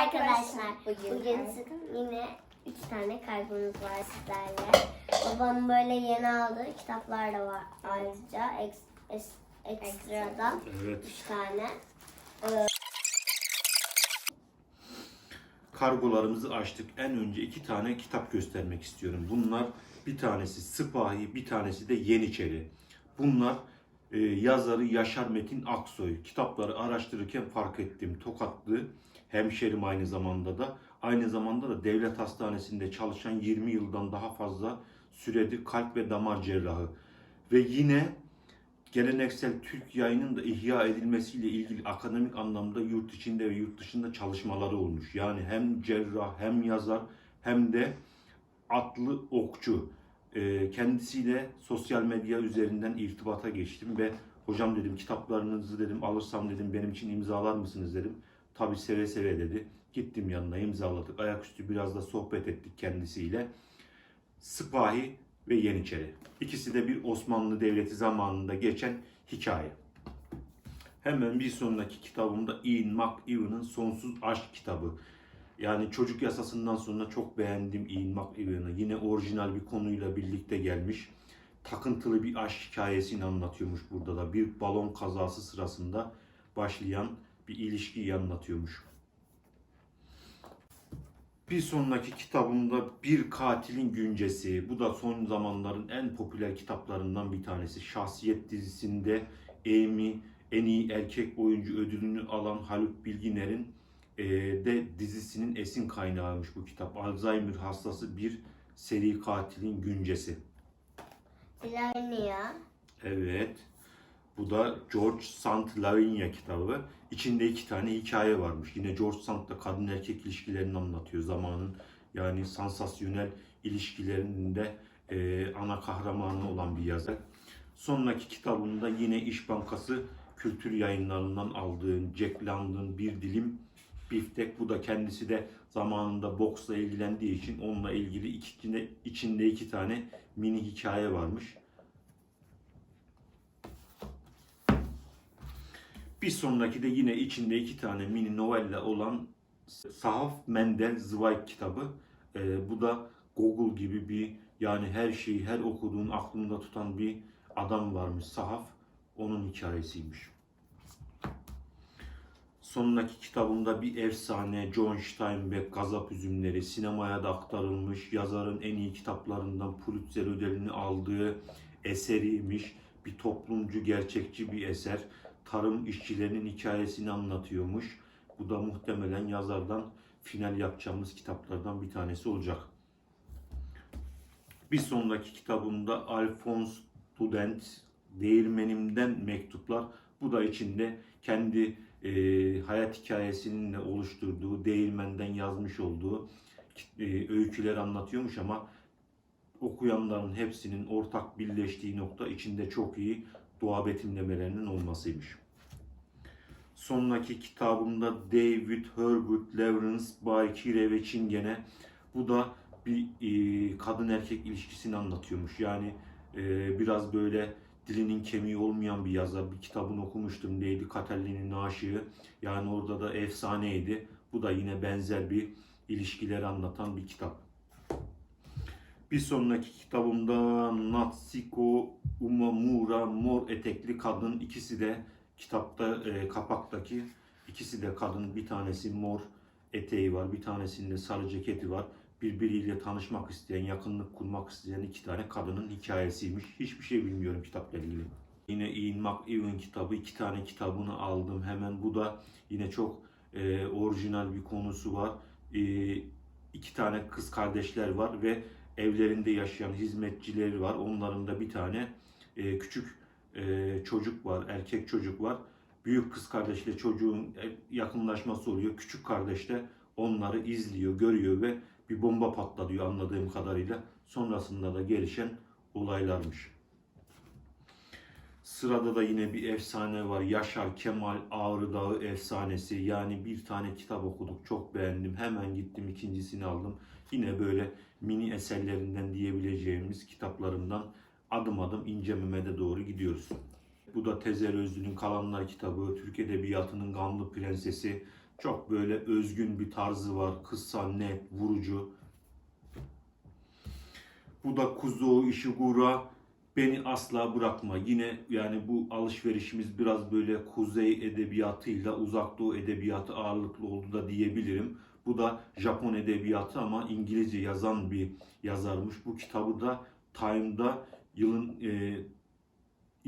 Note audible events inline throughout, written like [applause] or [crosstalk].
arkadaşlar. Bugün- Bugün, yine üç tane kaybımız var sizlerle. Babam böyle yeni aldığı kitaplar da var ayrıca eks, es, ekstradan Evet. üç tane. Kargolarımızı açtık. En önce iki tane kitap göstermek istiyorum. Bunlar bir tanesi Sıpahi, bir tanesi de Yeniçeri. Bunlar e, yazarı Yaşar Metin Aksoy. Kitapları araştırırken fark ettim. Tokatlı hemşerim aynı zamanda da. Aynı zamanda da devlet hastanesinde çalışan 20 yıldan daha fazla süredir kalp ve damar cerrahı. Ve yine geleneksel Türk yayının da ihya edilmesiyle ilgili akademik anlamda yurt içinde ve yurt dışında çalışmaları olmuş. Yani hem cerrah hem yazar hem de atlı okçu. Ee, kendisiyle sosyal medya üzerinden irtibata geçtim ve hocam dedim kitaplarınızı dedim alırsam dedim benim için imzalar mısınız dedim. Tabi seve seve dedi. Gittim yanına imzaladık. Ayaküstü biraz da sohbet ettik kendisiyle. Sıpahi ve Yeniçeri. İkisi de bir Osmanlı Devleti zamanında geçen hikaye. Hemen bir sonraki kitabımda Ian McEwan'ın Sonsuz Aşk kitabı. Yani çocuk yasasından sonra çok beğendim Ian McEwan'ı. Yine orijinal bir konuyla birlikte gelmiş. Takıntılı bir aşk hikayesini anlatıyormuş burada da. Bir balon kazası sırasında başlayan bir ilişkiyi anlatıyormuş. Bir sonraki kitabımda Bir Katilin Güncesi. Bu da son zamanların en popüler kitaplarından bir tanesi. Şahsiyet dizisinde Amy en iyi erkek oyuncu ödülünü alan Haluk Bilginer'in e, de dizisinin esin kaynağıymış bu kitap. Alzheimer hastası bir seri katilin güncesi. Lavinia. Evet. Bu da George Sand Lavinia kitabı. İçinde iki tane hikaye varmış. Yine George Sand da kadın erkek ilişkilerini anlatıyor. Zamanın yani sansasyonel ilişkilerinde e, ana kahramanı olan bir yazar. Sonraki kitabında yine İş Bankası kültür yayınlarından aldığım Jack London Bir Dilim Biftek. Bu da kendisi de zamanında boksla ilgilendiği için onunla ilgili iki, içinde, iki tane mini hikaye varmış. Bir sonraki de yine içinde iki tane mini novella olan Sahaf Mendel Zweig kitabı. Ee, bu da Google gibi bir yani her şeyi her okuduğun aklında tutan bir adam varmış Sahaf. Onun hikayesiymiş. Sonraki kitabımda bir efsane John Steinbeck Gazap Üzümleri sinemaya da aktarılmış. Yazarın en iyi kitaplarından Pulitzer ödülünü aldığı eseriymiş. Bir toplumcu, gerçekçi bir eser. Tarım işçilerinin hikayesini anlatıyormuş. Bu da muhtemelen yazardan final yapacağımız kitaplardan bir tanesi olacak. Bir sonraki kitabımda Alphonse Student Değirmenimden Mektuplar. Bu da içinde kendi e, hayat hikayesinin oluşturduğu, değirmenden yazmış olduğu e, öyküler anlatıyormuş ama okuyanların hepsinin ortak birleştiği nokta içinde çok iyi doğa betimlemelerinin olmasıymış. Sonraki kitabımda David Herbert Lawrence Bay Kire ve Çingene. Bu da bir e, kadın erkek ilişkisini anlatıyormuş. Yani e, biraz böyle dilinin kemiği olmayan bir yazar. Bir kitabını okumuştum. Neydi? Katallin'in Aşığı. Yani orada da efsaneydi. Bu da yine benzer bir ilişkileri anlatan bir kitap. Bir sonraki kitabımda Natsuko Umamura Mor Etekli Kadın. ikisi de kitapta e, kapaktaki ikisi de kadın. Bir tanesi mor eteği var. Bir tanesinde sarı ceketi var. Birbiriyle tanışmak isteyen, yakınlık kurmak isteyen iki tane kadının hikayesiymiş. Hiçbir şey bilmiyorum kitapla ilgili. Yine Ian McEwan kitabı. iki tane kitabını aldım. Hemen bu da yine çok e, orijinal bir konusu var. E, iki tane kız kardeşler var ve evlerinde yaşayan hizmetçileri var. Onların da bir tane e, küçük e, çocuk var, erkek çocuk var. Büyük kız kardeşle çocuğun e, yakınlaşması oluyor. Küçük kardeş de onları izliyor, görüyor ve bir bomba patlatıyor anladığım kadarıyla. Sonrasında da gelişen olaylarmış. Sırada da yine bir efsane var. Yaşar Kemal Ağrı Dağı efsanesi. Yani bir tane kitap okuduk. Çok beğendim. Hemen gittim ikincisini aldım. Yine böyle mini eserlerinden diyebileceğimiz kitaplarından adım adım ince Mehmet'e doğru gidiyoruz. Bu da Tezer Özlü'nün Kalanlar kitabı, Türk Edebiyatı'nın Gamlı Prensesi. Çok böyle özgün bir tarzı var. Kısa, net, vurucu. Bu da Kuzo Ishiguro Beni Asla Bırakma. Yine yani bu alışverişimiz biraz böyle kuzey edebiyatıyla uzak doğu edebiyatı ağırlıklı oldu da diyebilirim. Bu da Japon edebiyatı ama İngilizce yazan bir yazarmış. Bu kitabı da Time'da yılın e,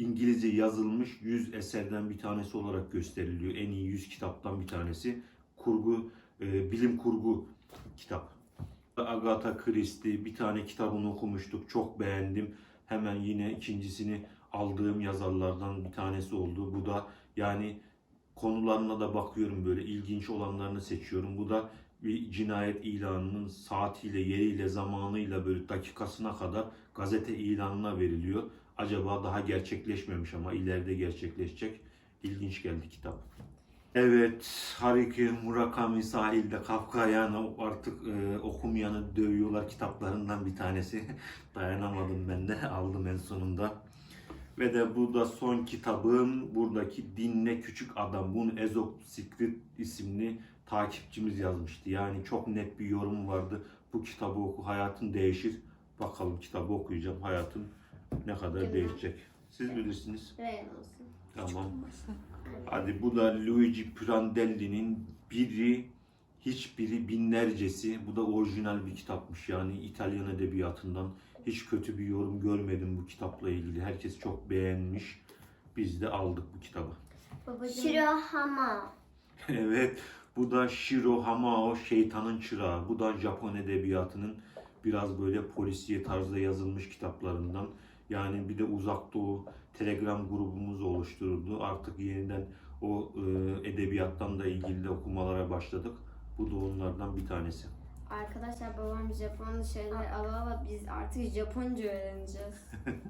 İngilizce yazılmış 100 eserden bir tanesi olarak gösteriliyor. En iyi 100 kitaptan bir tanesi. Kurgu, e, bilim kurgu kitap. Agatha Christie bir tane kitabını okumuştuk. Çok beğendim. Hemen yine ikincisini aldığım yazarlardan bir tanesi oldu. Bu da yani konularına da bakıyorum böyle ilginç olanlarını seçiyorum. Bu da bir cinayet ilanının saatiyle, yeriyle, zamanıyla böyle dakikasına kadar gazete ilanına veriliyor. Acaba daha gerçekleşmemiş ama ileride gerçekleşecek. İlginç geldi kitap. Evet, Haruki Murakami sahilde Kafka yani artık e, okumayanı dövüyorlar kitaplarından bir tanesi. [laughs] Dayanamadım ben de [laughs] aldım en sonunda. Ve de bu da son kitabım. Buradaki Dinle Küçük Adam. Bunu Ezop Secret isimli takipçimiz yazmıştı. Yani çok net bir yorum vardı. Bu kitabı oku hayatın değişir. Bakalım kitabı okuyacağım. Hayatım ne kadar Değil değişecek. Siz bilirsiniz. Ver olsun. Tamam. Hadi bu da Luigi Pirandelli'nin biri hiçbiri binlercesi. Bu da orijinal bir kitapmış. Yani İtalyan edebiyatından hiç kötü bir yorum görmedim bu kitapla ilgili. Herkes çok beğenmiş. Biz de aldık bu kitabı. Babacığım. Shirohama. [laughs] Evet, bu da Shiro Hamao, Şeytanın Çırağı. Bu da Japon edebiyatının biraz böyle polisiye tarzda yazılmış kitaplarından. Yani bir de Uzak Doğu Telegram grubumuz oluşturuldu. Artık yeniden o e, edebiyattan da ilgili de okumalara başladık. Bu da onlardan bir tanesi. Arkadaşlar babam Japon şeyler ala ala biz artık Japonca öğreneceğiz. [laughs]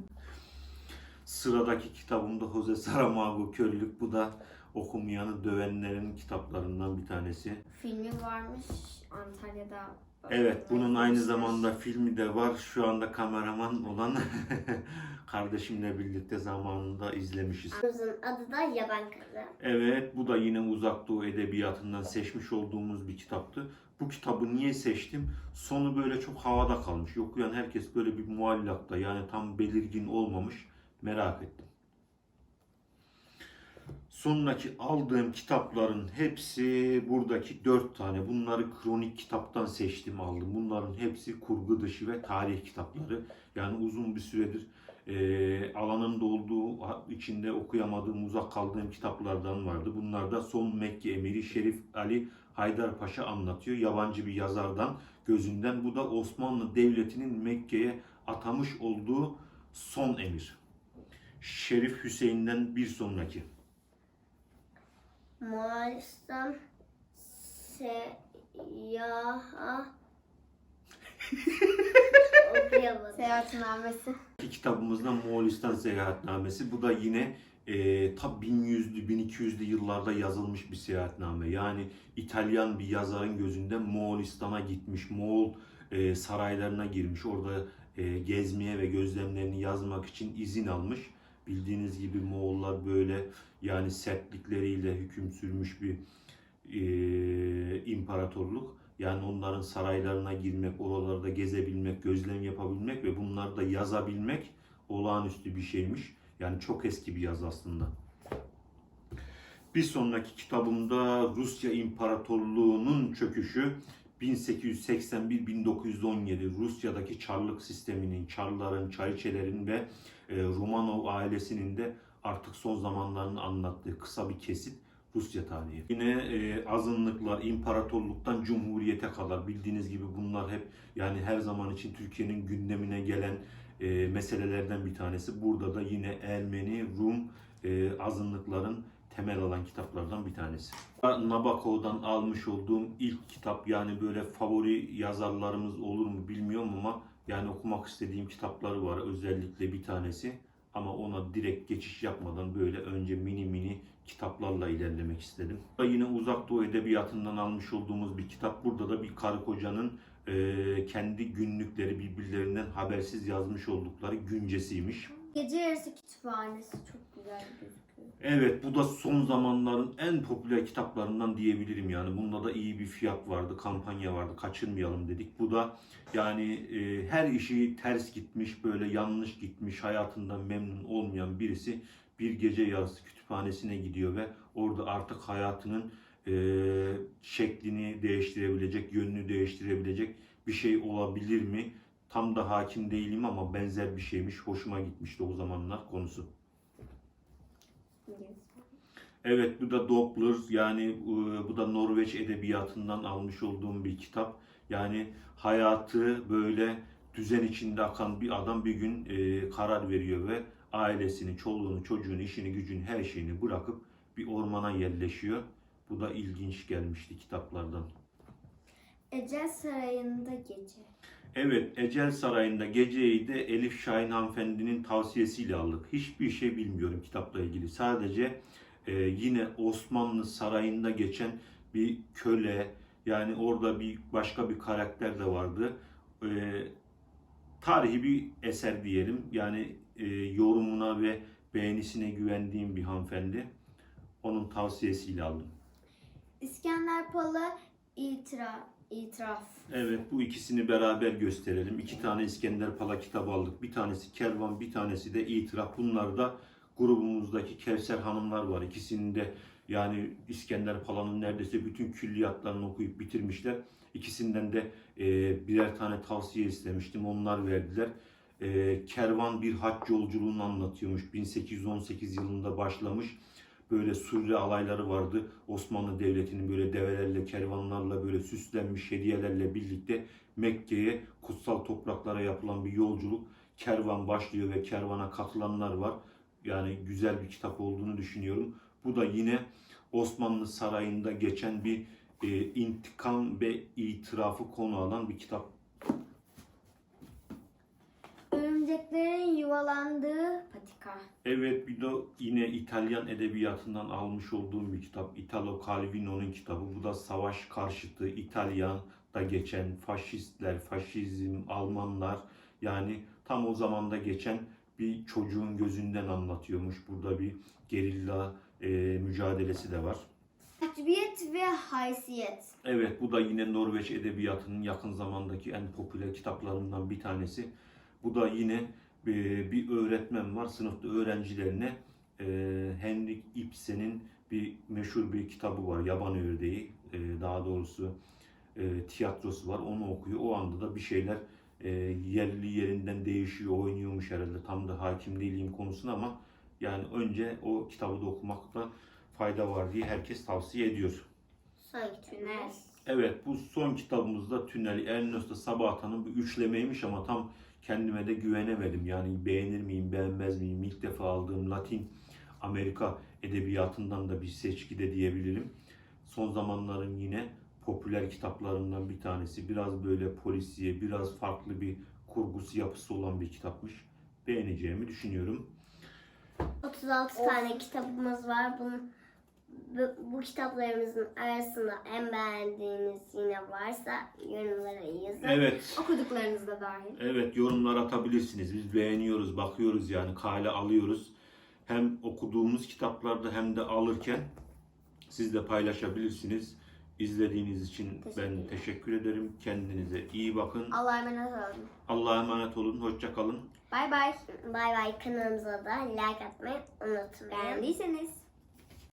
Sıradaki kitabımda Jose Saramago Körlük. Bu da okumayanı dövenlerin kitaplarından bir tanesi. Filmi varmış Antalya'da. Evet, bunun aynı zamanda filmi de var. Şu anda kameraman olan [laughs] kardeşimle birlikte zamanında izlemişiz. Kızın adı da Yaban Kızı. Evet, bu da yine Uzak Doğu Edebiyatı'ndan seçmiş olduğumuz bir kitaptı. Bu kitabı niye seçtim? Sonu böyle çok havada kalmış. Okuyan herkes böyle bir muallakta yani tam belirgin olmamış. Merak ettim. Sonraki aldığım kitapların hepsi buradaki dört tane. Bunları kronik kitaptan seçtim aldım. Bunların hepsi kurgu dışı ve tarih kitapları. Yani uzun bir süredir e, alanında olduğu içinde okuyamadığım, uzak kaldığım kitaplardan vardı. Bunlar da Son Mekke Emiri Şerif Ali Haydarpaşa anlatıyor. Yabancı bir yazardan gözünden. Bu da Osmanlı Devleti'nin Mekke'ye atamış olduğu son emir. Şerif Hüseyin'den bir sonraki. Moğolistan seyaha okuyamadım. [laughs] Seyahatnamesi. İki kitabımızda Moğolistan Seyahatnamesi. Bu da yine e, ta 1100'lü 1200'lü yıllarda yazılmış bir seyahatname. Yani İtalyan bir yazarın gözünde Moğolistan'a gitmiş, Moğol e, saraylarına girmiş. Orada e, gezmeye ve gözlemlerini yazmak için izin almış. Bildiğiniz gibi Moğollar böyle yani sertlikleriyle hüküm sürmüş bir e, imparatorluk. Yani onların saraylarına girmek, oralarda gezebilmek, gözlem yapabilmek ve bunları da yazabilmek olağanüstü bir şeymiş. Yani çok eski bir yaz aslında. Bir sonraki kitabımda Rusya İmparatorluğu'nun çöküşü 1881-1917 Rusya'daki Çarlık sisteminin, Çarların, Çayçelerin ve Romanov ailesinin de artık son zamanlarını anlattığı kısa bir kesit Rusya tarihi. Yine e, azınlıklar imparatorluktan cumhuriyete kadar bildiğiniz gibi bunlar hep yani her zaman için Türkiye'nin gündemine gelen e, meselelerden bir tanesi. Burada da yine Ermeni, Rum e, azınlıkların temel alan kitaplardan bir tanesi. Nabokov'dan almış olduğum ilk kitap yani böyle favori yazarlarımız olur mu bilmiyorum ama yani okumak istediğim kitapları var özellikle bir tanesi. Ama ona direkt geçiş yapmadan böyle önce mini mini kitaplarla ilerlemek istedim. Da Yine Uzak Doğu Edebiyatı'ndan almış olduğumuz bir kitap. Burada da bir karı kocanın e, kendi günlükleri birbirlerinden habersiz yazmış oldukları güncesiymiş. Gece yarısı kütüphanesi çok güzel gözüküyor. Evet bu da son zamanların en popüler kitaplarından diyebilirim yani. Bunda da iyi bir fiyat vardı, kampanya vardı. Kaçırmayalım dedik. Bu da yani e, her işi ters gitmiş, böyle yanlış gitmiş, hayatından memnun olmayan birisi bir gece yarısı kütüphanesine gidiyor ve orada artık hayatının e, şeklini değiştirebilecek, yönünü değiştirebilecek bir şey olabilir mi? Tam da hakim değilim ama benzer bir şeymiş. Hoşuma gitmişti o zamanlar konusu. Evet bu da Doppler yani e, bu da Norveç edebiyatından almış olduğum bir kitap. Yani hayatı böyle düzen içinde akan bir adam bir gün e, karar veriyor ve ailesini, çoluğunu, çocuğunu, işini, gücünü, her şeyini bırakıp bir ormana yerleşiyor. Bu da ilginç gelmişti kitaplardan. Ecel Sarayı'nda gece. Evet, Ecel Sarayı'nda geceyi de Elif Şahin hanımefendinin tavsiyesiyle aldık. Hiçbir şey bilmiyorum kitapla ilgili. Sadece e, yine Osmanlı Sarayı'nda geçen bir köle, yani orada bir başka bir karakter de vardı. E, tarihi bir eser diyelim. Yani e, yorumuna ve beğenisine güvendiğim bir hanımefendi. Onun tavsiyesiyle aldım. İskender Palı İtiraf. İtiraf. Evet bu ikisini beraber gösterelim. İki tane İskender Pala kitabı aldık. Bir tanesi Kervan, bir tanesi de İtiraf. Bunlar da grubumuzdaki Kevser hanımlar var. İkisinin de yani İskender Pala'nın neredeyse bütün külliyatlarını okuyup bitirmişler. İkisinden de e, birer tane tavsiye istemiştim. Onlar verdiler. E, Kervan bir hac yolculuğunu anlatıyormuş. 1818 yılında başlamış. Böyle sürre alayları vardı. Osmanlı Devleti'nin böyle develerle, kervanlarla böyle süslenmiş hediyelerle birlikte Mekke'ye, kutsal topraklara yapılan bir yolculuk. Kervan başlıyor ve kervana katılanlar var. Yani güzel bir kitap olduğunu düşünüyorum. Bu da yine Osmanlı Sarayı'nda geçen bir e, intikam ve itirafı konu alan bir kitap. Örümceklerin yuvalandığı patika. Evet bir de yine İtalyan edebiyatından almış olduğum bir kitap. Italo Calvino'nun kitabı. Bu da savaş karşıtı İtalyan'da geçen faşistler, faşizm, Almanlar yani tam o zamanda geçen bir çocuğun gözünden anlatıyormuş. Burada bir gerilla e, mücadelesi de var. Mahcubiyet ve haysiyet. Evet bu da yine Norveç edebiyatının yakın zamandaki en popüler kitaplarından bir tanesi. Bu da yine e, bir öğretmen var sınıfta öğrencilerine e, Henrik Ibsen'in bir meşhur bir kitabı var Yaban Ördeği e, daha doğrusu e, tiyatrosu var onu okuyor. O anda da bir şeyler e, yerli yerinden değişiyor oynuyormuş herhalde tam da hakim değilim konusuna ama yani önce o kitabı da okumakta fayda var diye herkes tavsiye ediyor. Son Tünel. Evet bu son kitabımızda Tünel Ernesto Sabahata'nın bir üçlemeymiş ama tam kendime de güvenemedim. Yani beğenir miyim beğenmez miyim ilk defa aldığım Latin Amerika edebiyatından da bir seçki de diyebilirim. Son zamanların yine popüler kitaplarından bir tanesi. Biraz böyle polisiye, biraz farklı bir kurgusu yapısı olan bir kitapmış. Beğeneceğimi düşünüyorum. 36 tane kitabımız var. Bunun, bu, bu kitaplarımızın arasında en beğendiğiniz yine varsa yorumlara yazın. Evet. Okuduklarınız da dahil. Evet yorumlar atabilirsiniz. Biz beğeniyoruz, bakıyoruz yani kale alıyoruz. Hem okuduğumuz kitaplarda hem de alırken siz de paylaşabilirsiniz. İzlediğiniz için ben Teşekkür teşekkür ederim. Kendinize iyi bakın. Allah'a emanet olun. Allah'a emanet olun. Hoşça kalın. Bay bay. Bay bay kanalımıza da like atmayı unutmayın. Beğendiyseniz